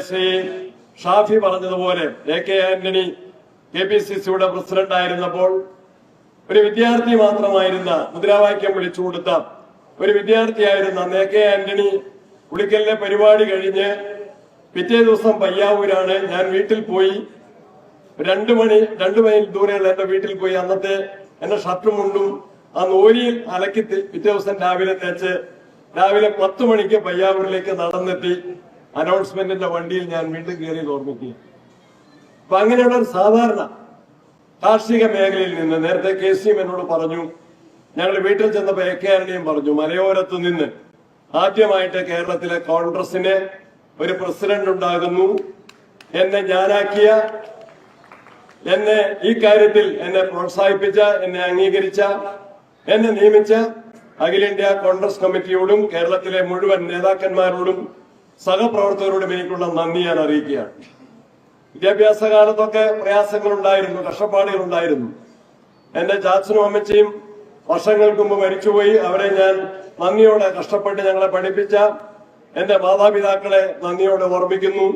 ശ്രീ ഷാഫി പറഞ്ഞതുപോലെ A K Antony K P C സിയുടെ president ആയിരുന്നപ്പോൾ ഒരു വിദ്യാർത്ഥി മാത്രമായിരുന്ന മുദ്രാവാക്യം വിളിച്ചു കൊടുത്ത ഒരു വിദ്യാർത്ഥിയായിരുന്ന എ കെ ആന്റണി പുളിക്കലിലെ പരിപാടി കഴിഞ്ഞ് പിറ്റേ ദിവസം പയ്യാവൂരാണ്. ഞാൻ വീട്ടിൽ പോയി. രണ്ടു മണി രണ്ടു മൈൽ ദൂരെയുള്ള എന്റെ വീട്ടിൽ പോയി. അന്നത്തെ എന്റെ ഷർട്ടും മുണ്ടും ആ നോരിയിൽ അലക്കി പിറ്റേ ദിവസം രാവിലെ തേച്ച് രാവിലെ പത്ത് മണിക്ക് പയ്യാവൂരിലേക്ക് നടന്നെത്തി. അനൗൺസ്മെന്റിന്റെ വണ്ടിയിൽ ഞാൻ വീണ്ടും കയറിയത് ഓർമ്മിക്കുക. അപ്പൊ അങ്ങനെയുള്ള ഒരു സാധാരണ കാർഷിക മേഖലയിൽ നിന്ന് നേരത്തെ കെ സി എം എന്നോട് പറഞ്ഞു ഞങ്ങൾ വീട്ടിൽ ചെന്നപ്പോ എ കെ ആന്റണിയും പറഞ്ഞു മലയോരത്ത് നിന്ന് ആദ്യമായിട്ട് കേരളത്തിലെ കോൺഗ്രസിന് ഒരു പ്രസിഡന്റ് ഉണ്ടാകുന്നു. എന്നെ ഞാനാക്കിയ എന്നെ ഈ കാര്യത്തിൽ എന്നെ പ്രോത്സാഹിപ്പിച്ച എന്നെ അംഗീകരിച്ച എന്നെ നിയമിച്ച അഖിലേന്ത്യാ കോൺഗ്രസ് കമ്മിറ്റിയോടും കേരളത്തിലെ മുഴുവൻ നേതാക്കന്മാരോടും സഹപ്രവർത്തകരോടും എനിക്കുള്ള നന്ദി ഞാൻ അറിയിക്കുകയാണ്. വിദ്യാഭ്യാസ കാലത്തൊക്കെ പ്രയാസങ്ങൾ ഉണ്ടായിരുന്നു കഷ്ടപ്പാടുകൾ ഉണ്ടായിരുന്നു എന്റെ ചാച്ചനും അമ്മച്ചയും വർഷങ്ങൾക്ക് മുമ്പ് മരിച്ചുപോയി. അവരെ ഞാൻ നന്ദിയോടെ കഷ്ടപ്പെട്ട് ഞങ്ങളെ പഠിപ്പിച്ച എന്റെ മാതാപിതാക്കളെ നന്ദിയോടെ ഓർമ്മിക്കുന്നു.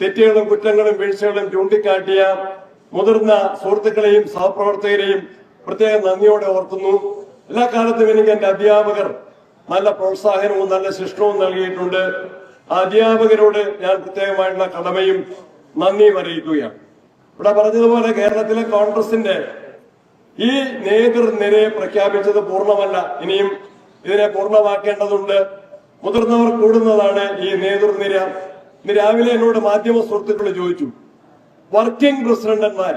തെറ്റുകളും കുറ്റങ്ങളും വീഴ്ചകളും ചൂണ്ടിക്കാട്ടിയ മുതിർന്ന സുഹൃത്തുക്കളെയും സഹപ്രവർത്തകരെയും പ്രത്യേകം നന്ദിയോടെ ഓർക്കുന്നു. എല്ലാ കാലത്തും എനിക്ക് എന്റെ അധ്യാപകർ നല്ല പ്രോത്സാഹനവും നല്ല ശിക്ഷണവും നൽകിയിട്ടുണ്ട്. അധ്യാപകരോട് ഞാൻ പ്രത്യേകമായിട്ടുള്ള കടമയും നന്ദിയും അറിയിക്കുകയാണ്. ഇവിടെ പറഞ്ഞതുപോലെ കേരളത്തിലെ കോൺഗ്രസിന്റെ ഈ നേതൃനിരയെ പ്രഖ്യാപിച്ചത് പൂർണമല്ല. ഇനിയും ഇതിനെ പൂർണമാക്കേണ്ടതുണ്ട്. മുതിർന്നവർ കൂടുന്നതാണ് ഈ നേതൃനിര ഇന്ന് രാവിലെ എന്നോട് മാധ്യമ സുഹൃത്തുക്കൾ ചോദിച്ചു വർക്കിംഗ് പ്രസിഡന്റന്മാർ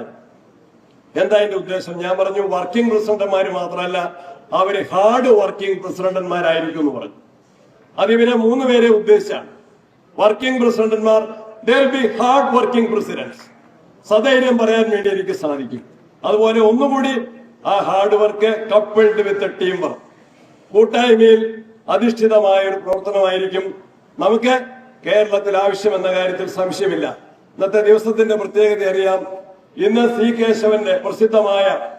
എന്താ അതിന്റെ ഉദ്ദേശം? ഞാൻ പറഞ്ഞു വർക്കിംഗ് പ്രസിഡന്റന്മാർ മാത്രമല്ല അവർ ഹാർഡ് വർക്കിംഗ് പ്രസിഡന്റന്മാരായിരിക്കും എന്ന് പറഞ്ഞു. അത് ഇവരെ മൂന്ന് പേരെ ഉദ്ദേശിച്ചാണ്. Working പ്രസിഡന്റ്മാർ they're be hard working presidents സധൈര്യം പറയാൻ വേണ്ടി എനിക്ക് സാധിക്കും. അതുപോലെ ഒന്നുകൂടി ആ hard work coupled with team work കൂട്ടായ്മയിൽ അധിഷ്ഠിതമായ ഒരു പ്രവർത്തനമായിരിക്കും. നമുക്ക് കേരളത്തിൽ ആവശ്യമെന്ന കാര്യത്തിൽ സംശയമില്ല. ഇന്നത്തെ ദിവസത്തിന്റെ പ്രത്യേകത അറിയാം. ഇന്ന് സി കേശവന്റെ പ്രസിദ്ധമായ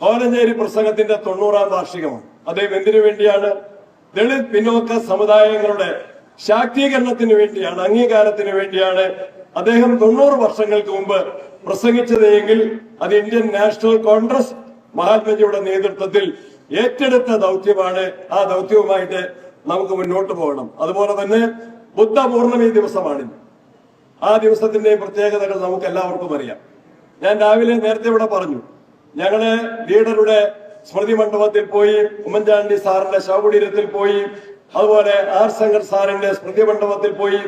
കോലഞ്ചേരി പ്രസംഗത്തിന്റെ തൊണ്ണൂറാം വാർഷികമാണ്. അദ്ദേഹം എന്തിനു വേണ്ടിയാണ്? ദളിത് പിന്നോക്ക സമുദായങ്ങളുടെ ശാക്തീകരണത്തിന് വേണ്ടിയാണ് അംഗീകാരത്തിന് വേണ്ടിയാണ് അദ്ദേഹം തൊണ്ണൂറ് വർഷങ്ങൾക്ക് മുമ്പ് പ്രസംഗിച്ചത് എങ്കിൽ അത് ഇന്ത്യൻ നാഷണൽ കോൺഗ്രസ് മഹാത്മജിയുടെ നേതൃത്വത്തിൽ ഏറ്റെടുത്ത ദൗത്യമാണ്. ആ ദൗത്യവുമായിട്ട് നമുക്ക് മുന്നോട്ട് പോകണം. അതുപോലെ തന്നെ ബുദ്ധ പൂർണമി ദിവസമാണ്. ആ ദിവസത്തിന്റെ പ്രത്യേകതകൾ നമുക്ക് എല്ലാവർക്കും അറിയാം. ഞാൻ രാവിലെ നേരത്തെ ഇവിടെ പറഞ്ഞു ഞങ്ങൾ ലീഡറുടെ സ്മൃതി മണ്ഡപത്തിൽ പോയി ഉമ്മൻചാണ്ടി സാറിന്റെ ശവകുടീരത്തിൽ പോയി അതുപോലെ ആർ ശങ്കർ സാറിന്റെ സ്മൃതി മണ്ഡപത്തിൽ പോയി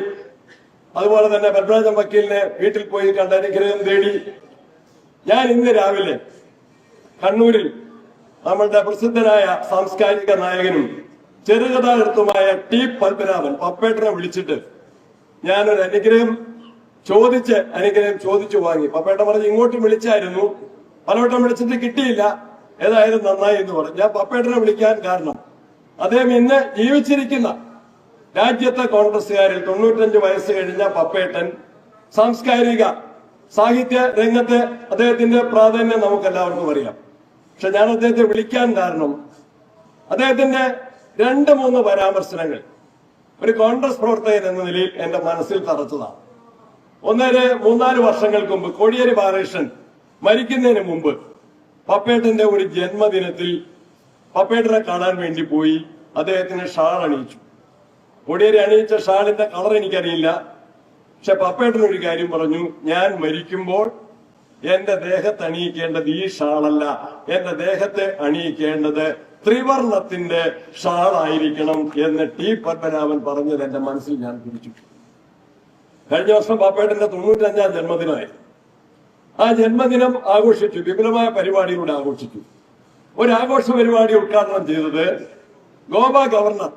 അതുപോലെ തന്നെ പത്മരാജൻ വക്കീലിനെ വീട്ടിൽ പോയി കണ്ട് അനുഗ്രഹം തേടി. ഞാൻ ഇന്ന് രാവിലെ കണ്ണൂരിൽ നമ്മളുടെ പ്രസിദ്ധനായ സാംസ്കാരിക നായകനും ചെറുകഥാകൃത്തുമായ ടി പത്മനാഭൻ പപ്പേട്ടനെ വിളിച്ചിട്ട് ഞാനൊരു അനുഗ്രഹം ചോദിച്ച് അനുഗ്രഹം ചോദിച്ചു വാങ്ങി. പപ്പേട്ടൻ പറഞ്ഞ് ഇങ്ങോട്ട് വിളിച്ചായിരുന്നു. പലവട്ടം വിളിച്ചിട്ട് കിട്ടിയില്ല. ഏതായാലും നന്നായി എന്ന് പറഞ്ഞു. ഞാൻ പപ്പേട്ടനെ വിളിക്കാൻ കാരണം അദ്ദേഹം ഇന്ന് ജീവിച്ചിരിക്കുന്ന രാജ്യത്തെ കോൺഗ്രസുകാരിൽ തൊണ്ണൂറ്റഞ്ച് വയസ്സ് കഴിഞ്ഞ പപ്പേട്ടൻ സാംസ്കാരിക സാഹിത്യ രംഗത്ത് അദ്ദേഹത്തിന്റെ പ്രാധാന്യം നമുക്ക് എല്ലാവർക്കും അറിയാം. പക്ഷെ ഞാൻ അദ്ദേഹത്തെ വിളിക്കാൻ കാരണം അദ്ദേഹത്തിന്റെ രണ്ട് മൂന്ന് പരാമർശനങ്ങൾ ഒരു കോൺഗ്രസ് പ്രവർത്തകൻ എന്ന നിലയിൽ എന്റെ മനസ്സിൽ തറച്ചതാണ്. ഒന്നര മൂന്നാൽ വർഷങ്ങൾക്ക് മുമ്പ് കോടിയേരി ബാലകൃഷ്ണൻ മരിക്കുന്നതിന് മുമ്പ് പപ്പേട്ടന്റെ ഒരു ജന്മദിനത്തിൽ പപ്പേട്ടനെ കാണാൻ വേണ്ടി പോയി അദ്ദേഹത്തിന് ഷാൾ അണിയിച്ചു. കോടിയേരി അണിയിച്ച ഷാളിന്റെ കളർ എനിക്കറിയില്ല. പക്ഷെ പപ്പേട്ടൻ ഒരു കാര്യം പറഞ്ഞു ഞാൻ മരിക്കുമ്പോൾ എന്റെ ദേഹത്ത് അണിയിക്കേണ്ടത് ഈ ഷാളല്ല. എന്റെ ദേഹത്തെ അണിയിക്കേണ്ടത് ത്രിവർണത്തിന്റെ ഷാളായിരിക്കണം എന്ന് ടി. പത്മനാഭൻ പറഞ്ഞത് എന്റെ മനസ്സിൽ ഞാൻ പിടിച്ചു കഴിഞ്ഞ വർഷം പാപ്പേട്ടന്റെ തൊണ്ണൂറ്റഞ്ചാം ജന്മദിനമായി. ആ ജന്മദിനം ആഘോഷിച്ചു വിപുലമായ പരിപാടിയിലൂടെ ആഘോഷിച്ചു. ഒരു പരിപാടി ഉദ്ഘാടനം ചെയ്തത് ഗോവ ഗവർണർ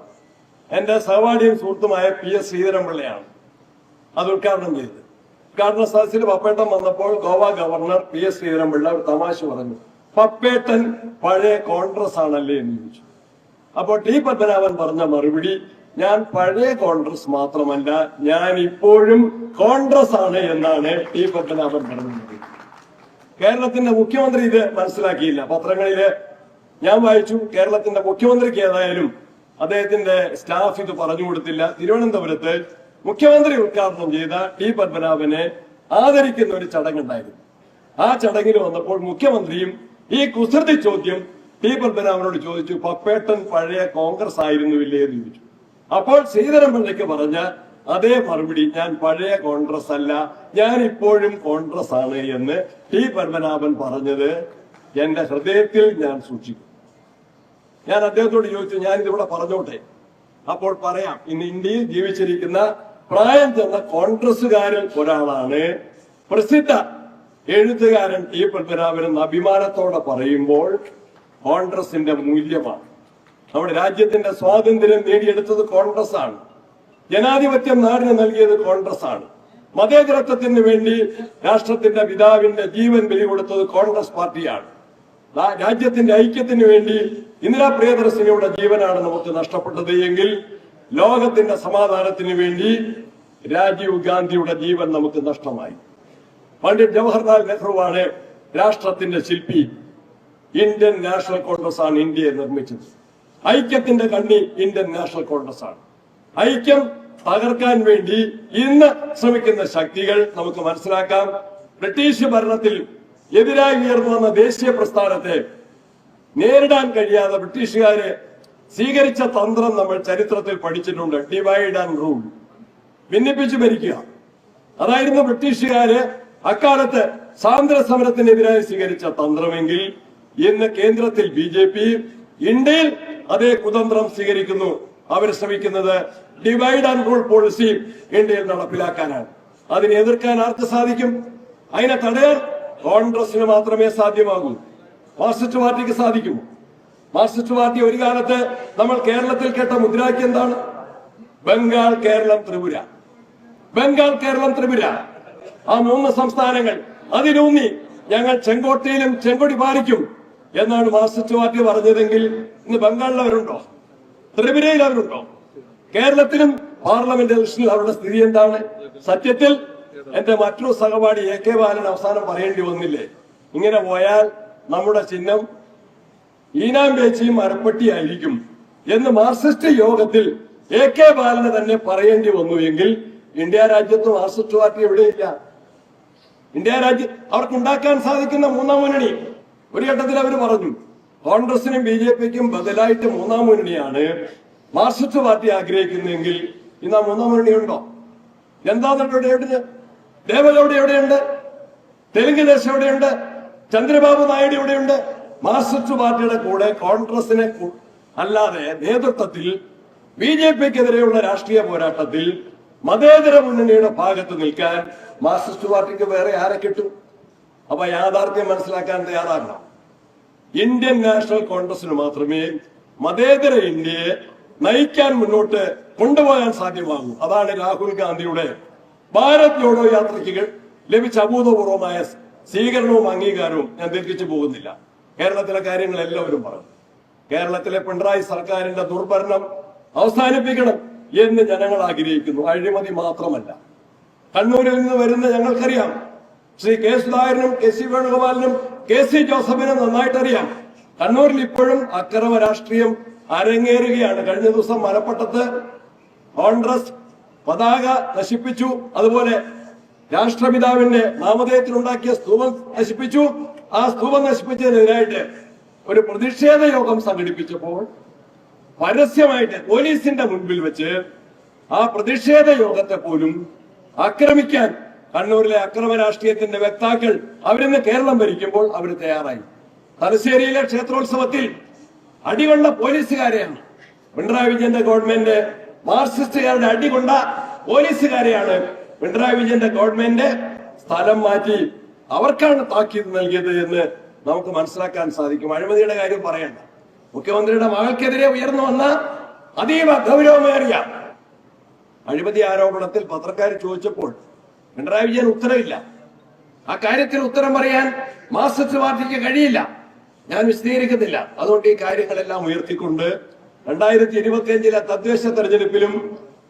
എന്റെ സഹപാഠിയും സുഹൃത്തുമായ പി എസ് ശ്രീധരൻപിള്ളയാണ്. അത് ഉദ്ഘാടനം ചെയ്തത് ഉദ്ഘാടന സദസ്സിൽ പപ്പേട്ടൻ വന്നപ്പോൾ Goa governor P S Sreedharan Pillai ഒരു തമാശ പറഞ്ഞു. പപ്പേട്ടൻ പഴയ കോൺഗ്രസ് ആണല്ലേ എന്ന് ചോദിച്ചു. അപ്പോൾ ടി പത്മനാഭൻ പറഞ്ഞ മറുപടി ഞാൻ പഴയ കോൺഗ്രസ് മാത്രമല്ല ഞാൻ ഇപ്പോഴും കോൺഗ്രസ് ആണ് എന്നാണ് ടി പത്മനാഭൻ പറഞ്ഞത്. കേരളത്തിന്റെ മുഖ്യമന്ത്രി ഇത് മനസ്സിലാക്കിയില്ല. പത്രങ്ങളിൽ ഞാൻ വായിച്ചു കേരളത്തിന്റെ മുഖ്യമന്ത്രിക്ക് ഏതായാലും അദ്ദേഹത്തിന്റെ സ്റ്റാഫ് ഇത് പറഞ്ഞു കൊടുത്തില്ല. തിരുവനന്തപുരത്ത് മുഖ്യമന്ത്രി ഉദ്ഘാടനം ചെയ്ത ടി പത്മനാഭനെ ആദരിക്കുന്ന ഒരു ചടങ്ങുണ്ടായിരുന്നു. ആ ചടങ്ങിൽ വന്നപ്പോൾ മുഖ്യമന്ത്രിയും ഈ കുസൃതി ചോദ്യം ടി പത്മനാഭനോട് ചോദിച്ചു പപ്പേട്ടൻ പഴയ കോൺഗ്രസ് ആയിരുന്നു ഇല്ലേ എന്ന് ചോദിച്ചു. അപ്പോൾ ശ്രീധരൻപിള്ളയ്ക്ക് പറഞ്ഞ അതേ മറുപടി ഞാൻ പഴയ കോൺഗ്രസ് അല്ല ഞാൻ ഇപ്പോഴും കോൺഗ്രസ് ആണ് എന്ന് ടി പത്മനാഭൻ പറഞ്ഞത് എന്റെ ഹൃദയത്തിൽ ഞാൻ സൂക്ഷിക്കും ഞാൻ അദ്ദേഹത്തോട് ചോദിച്ചു ഞാൻ ഇതിവിടെ പറഞ്ഞോട്ടെ? അപ്പോൾ പറയാം ഇന്ന് ഇന്ത്യയിൽ ജീവിച്ചിരിക്കുന്ന പ്രായം ചെന്ന കോൺഗ്രസുകാരൻ ഒരാളാണ് പ്രസിദ്ധ എഴുത്തുകാരൻ ടി പത്മനാഭൻ അഭിമാനത്തോടെ പറയുമ്പോൾ കോൺഗ്രസിന്റെ മൂല്യമാണ്. നമ്മുടെ രാജ്യത്തിന്റെ സ്വാതന്ത്ര്യം നേടിയെടുത്തത് കോൺഗ്രസ് ആണ് ജനാധിപത്യം നാടിന് നൽകിയത് കോൺഗ്രസ് ആണ് മതേതരത്വത്തിന് വേണ്ടി രാഷ്ട്രത്തിന്റെ പിതാവിന്റെ ജീവൻ ബലി കൊടുത്തത് കോൺഗ്രസ് പാർട്ടിയാണ്. രാജ്യത്തിന്റെ ഐക്യത്തിന് വേണ്ടി ഇന്ദിരാ പ്രിയദർശിനിയുടെ ജീവനാണ് നമുക്ക് നഷ്ടപ്പെട്ടത് എങ്കിൽ ലോകത്തിന്റെ സമാധാനത്തിന് വേണ്ടി രാജീവ് ഗാന്ധിയുടെ ജീവൻ നമുക്ക് നഷ്ടമായി. പണ്ഡിറ്റ് ജവഹർലാൽ നെഹ്റുവാണ് രാഷ്ട്രത്തിന്റെ ശില്പി ഇന്ത്യൻ നാഷണൽ കോൺഗ്രസ് ആണ് ഇന്ത്യയെ നിർമ്മിച്ചത്. ഐക്യത്തിന്റെ കണ്ണി ഇന്ത്യൻ നാഷണൽ കോൺഗ്രസ് ആണ്. ഐക്യം തകർക്കാൻ വേണ്ടി ഇന്ന് ശ്രമിക്കുന്ന ശക്തികൾ നമുക്ക് മനസ്സിലാക്കാം. ബ്രിട്ടീഷ് ഭരണത്തിൽ എതിരായി ഉയർന്നു വന്ന ദേശീയ പ്രസ്ഥാനത്തെ നേരിടാൻ കഴിയാതെ ബ്രിട്ടീഷുകാര് സ്വീകരിച്ച തന്ത്രം നമ്മൾ ചരിത്രത്തിൽ പഠിച്ചിട്ടുണ്ട്. ഡിവൈഡ് ആൻഡ് റൂൾ ഭിന്നിപ്പിച്ച് ഭരിക്കുക. അതായിരുന്നു ബ്രിട്ടീഷുകാര് അക്കാലത്ത് സ്വാതന്ത്ര്യ സമരത്തിനെതിരായി സ്വീകരിച്ച തന്ത്രമെങ്കിൽ ഇന്ന് കേന്ദ്രത്തിൽ ബി ജെ പി ഇന്ത്യയിൽ അതേ കുതന്ത്രം സ്വീകരിക്കുന്നു. അവർ ശ്രമിക്കുന്നത് ഡിവൈഡ് ആൻഡ് റൂൾ പോളിസി ഇന്ത്യയിൽ നടപ്പിലാക്കാനാണ്. അതിനെ എതിർക്കാൻ ആർക്ക് സാധിക്കും? അതിനെ തടയാൻ കോൺഗ്രസിന് മാത്രമേ സാധ്യമാകൂ. മാർക്സിസ്റ്റ് പാർട്ടിക്ക് സാധിക്കുമോ? മാർക്സിസ്റ്റ് പാർട്ടി ഒരു കാലത്ത് നമ്മൾ കേരളത്തിൽ കേട്ട മുദ്രാവാക്യം എന്താണ്? ബംഗാൾ കേരളം ത്രിപുര. ബംഗാൾ കേരളം ത്രിപുര. ആ മൂന്ന് സംസ്ഥാനങ്ങൾ അതിലൂന്നി ഞങ്ങൾ ചെങ്കോട്ടയിലും ചെങ്കൊടി പാലിക്കും എന്നാണ് മാർക്സിസ്റ്റ് പാർട്ടി പറഞ്ഞതെങ്കിൽ ഇന്ന് ബംഗാളിൽ അവരുണ്ടോ ത്രിപുരയിൽ അവരുണ്ടോ കേരളത്തിലും പാർലമെന്റ് ഇലക്ഷനിൽ അവരുടെ സ്ഥിതി എന്താണ്? സത്യത്തിൽ എന്റെ മറ്റൊരു സഹപാഠി എ കെ ബാലൻ അവസാനം പറയേണ്ടി വന്നില്ലേ? ഇങ്ങനെ പോയാൽ നമ്മുടെ ചിഹ്നം ഈനാം പേച്ചിയും മരപ്പെട്ടിയായിരിക്കും എന്ന് മാർക്സിസ്റ്റ് യോഗത്തിൽ എ കെ ബാലന് തന്നെ പറയേണ്ടി വന്നു എങ്കിൽ ഇന്ത്യ രാജ്യത്ത് മാർക്സിസ്റ്റ് പാർട്ടി എവിടെയില്ല? ഇന്ത്യ രാജ്യം അവർക്ക് ഉണ്ടാക്കാൻ സാധിക്കുന്ന മൂന്നാം മുന്നണി. ഒരു ഘട്ടത്തിൽ അവർ പറഞ്ഞു കോൺഗ്രസിനും ബി ജെ പിക്കും ബദലായിട്ട് മൂന്നാം മുന്നണിയാണ് മാർക്സിസ്റ്റ് പാർട്ടി ആഗ്രഹിക്കുന്നതെങ്കിൽ ഇന്ന് മൂന്നാം മുന്നണി ഉണ്ടോ? ജനതാദൾ എവിടെയുണ്ട് ദേവഗൌഡ എവിടെയുണ്ട്? തെലുങ്ക് ദേശം എവിടെയുണ്ട്? ചന്ദ്രബാബു നായിഡു എവിടെയുണ്ട്? മാർക്സിസ്റ്റ് പാർട്ടിയുടെ കൂടെ കോൺഗ്രസിനെ അല്ലാതെ നേതൃത്വത്തിൽ ബി ജെ പിക്കെതിരെയുള്ള രാഷ്ട്രീയ പോരാട്ടത്തിൽ മതേതര മുന്നണിയുടെ ഭാഗത്ത് നിൽക്കാൻ മാർക്സിസ്റ്റ് പാർട്ടിക്ക് വേറെ ആരെ കിട്ടും? അപ്പൊ യാഥാർത്ഥ്യം മനസ്സിലാക്കാൻ തയ്യാറാകണം. ഇന്ത്യൻ നാഷണൽ കോൺഗ്രസിന് മാത്രമേ മതേതര ഇന്ത്യയെ നയിക്കാൻ മുന്നോട്ട് കൊണ്ടുപോകാൻ സാധ്യമാകൂ. അതാണ് രാഹുൽ ഗാന്ധിയുടെ ഭാരത് ജോഡോ യാത്രയ്ക്ക് ലഭിച്ച അഭൂതപൂർവമായ സ്വീകരണവും അംഗീകാരവും ഞാൻ ദീർഘിച്ചു പോകുന്നില്ല. കേരളത്തിലെ കാര്യങ്ങൾ എല്ലാവരും പറഞ്ഞു. കേരളത്തിലെ പിണറായി സർക്കാരിന്റെ ദുർഭരണം അവസാനിപ്പിക്കണം എന്ന് ജനങ്ങൾ ആഗ്രഹിക്കുന്നു. അഴിമതി മാത്രമല്ല. കണ്ണൂരിൽ നിന്ന് വരുന്ന ഞങ്ങൾക്കറിയാം. ശ്രീ കെ സുധാകരനും കെ സി വേണുഗോപാലിനും കെ സി ജോസഫിനും നന്നായിട്ടറിയാം. കണ്ണൂരിൽ ഇപ്പോഴും അക്രമ രാഷ്ട്രീയം അരങ്ങേറുകയാണ്. കഴിഞ്ഞ ദിവസം മലപ്പട്ടത്ത് കോൺഗ്രസ് പതാക നശിപ്പിച്ചു. അതുപോലെ രാഷ്ട്രപിതാവിന്റെ നാമധേയത്തിലുണ്ടാക്കിയ സ്തൂപം നശിപ്പിച്ചു. ആ സ്തൂപം നശിപ്പിച്ചതിനെതിരായിട്ട് ഒരു പ്രതിഷേധ യോഗം സംഘടിപ്പിച്ചപ്പോൾ പരസ്യമായിട്ട് പോലീസിന്റെ മുൻപിൽ വെച്ച് ആ പ്രതിഷേധ യോഗത്തെ പോലും ആക്രമിക്കാൻ കണ്ണൂരിലെ അക്രമ രാഷ്ട്രീയത്തിന്റെ വക്താക്കൾ അവരിന്ന് കേരളം ഭരിക്കുമ്പോൾ അവർ തയ്യാറായി. തലശ്ശേരിയിലെ ക്ഷേത്രോത്സവത്തിൽ അടികൊള്ള പോലീസുകാരെയാണ് പിണറായി വിജയന്റെ ഗവൺമെന്റ് മാർക്സിസ്റ്റുകാരുടെ അടികൊണ്ട പോലീസുകാരെയാണ് പിണറായി വിജയന്റെ ഗവൺമെന്റ് സ്ഥലം മാറ്റി അവർക്കാണ് താക്കീത് നൽകിയത് എന്ന് നമുക്ക് മനസ്സിലാക്കാൻ സാധിക്കും. അഴിമതിയുടെ കാര്യം പറയണ്ട. മുഖ്യമന്ത്രിയുടെ മകൾക്കെതിരെ ഉയർന്നു വന്ന അതീവ ഗൗരവമേറിയ അഴിമതി ആരോപണത്തിൽ പത്രക്കാർ ചോദിച്ചപ്പോൾ പിണറായി വിജയൻ ഉത്തരവില്ല. ആ കാര്യത്തിന് ഉത്തരം പറയാൻ മാർക്സിസ്റ്റ് പാർട്ടിക്ക് കഴിയില്ല. ഞാൻ വിശദീകരിക്കുന്നില്ല. അതുകൊണ്ട് ഈ കാര്യങ്ങളെല്ലാം ഉയർത്തിക്കൊണ്ട് രണ്ടായിരത്തി ഇരുപത്തിയഞ്ചിലെ തദ്ദേശ തെരഞ്ഞെടുപ്പിലും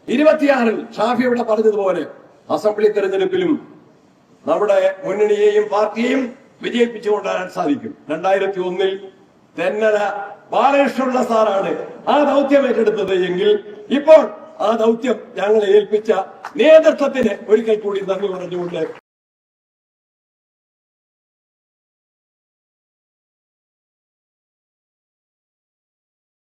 ഇരുപത്തിയാറിൽ ഷാഫി ഇവിടെ പറഞ്ഞതുപോലെ അസംബ്ലി തെരഞ്ഞെടുപ്പിലും നമ്മുടെ മുന്നണിയെയും പാർട്ടിയെയും വിജയിപ്പിച്ചു കൊണ്ടുവരാൻ സാധിക്കും. രണ്ടായിരത്തി ഒന്നിൽ തെന്നല ബാലകൃഷ്ണപിള്ള സാറാണ് ആ ദൗത്യം ഏറ്റെടുത്തത് എങ്കിൽ ഇപ്പോൾ ആ ദൗത്യം ഞങ്ങളെ ഏൽപ്പിച്ച നേതൃത്വത്തിന് ഒരിക്കൽ കൂടി നന്ദി പറഞ്ഞുകൊണ്ട്